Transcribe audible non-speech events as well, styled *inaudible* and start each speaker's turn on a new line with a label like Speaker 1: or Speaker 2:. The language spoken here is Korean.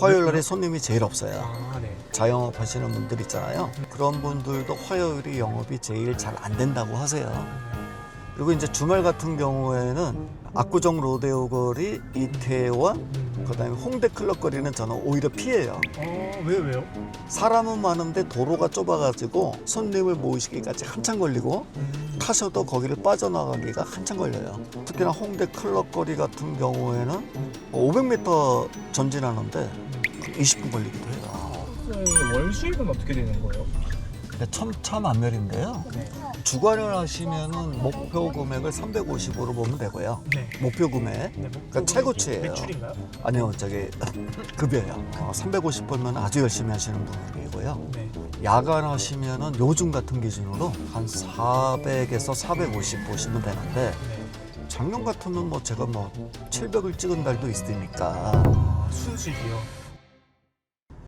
Speaker 1: 화요일? 날에 손님이 제일 없어요.
Speaker 2: 아, 네.
Speaker 1: 자영업 하시는 분들 있잖아요. 그런 분들도 화요일이 영업이 제일 잘 안 된다고 하세요. 그리고 이제 주말 같은 경우에는 압구정 로데오 거리, 이태원,
Speaker 2: 음.
Speaker 1: 그다음에 홍대 클럽 거리는 저는 오히려 피해요.
Speaker 2: 어, 왜 왜요?
Speaker 1: 사람은 많은데 도로가 좁아가지고 손님을 모으시기까지 한참 걸리고
Speaker 2: 음.
Speaker 1: 타셔도 거기를 빠져나가기가 한참 걸려요. 특히나 홍대 클럽 거리 같은 경우에는 500m 전진하는데 20분 걸리기도 해요.
Speaker 2: 네, 월 수익은 어떻게 되는 거예요?
Speaker 1: 첨차만멸인데요.
Speaker 2: 네.
Speaker 1: 주관을 하시면은 목표 금액을 350으로 보면 되고요.
Speaker 2: 네.
Speaker 1: 목표 금액.
Speaker 2: 네,
Speaker 1: 그러니까 최고치예요.
Speaker 2: 매출인가요?
Speaker 1: 아니요, 저기 *laughs* 급여요. 어, 350 벌면 아주 열심히 하시는 분이고요.
Speaker 2: 네.
Speaker 1: 야간 하시면은 요즘 같은 기준으로 한 400에서 450 보시면 되는데
Speaker 2: 네.
Speaker 1: 작년 같으면 뭐 제가 뭐 700을 찍은 달도 있으니까
Speaker 2: 아, 순수익이요.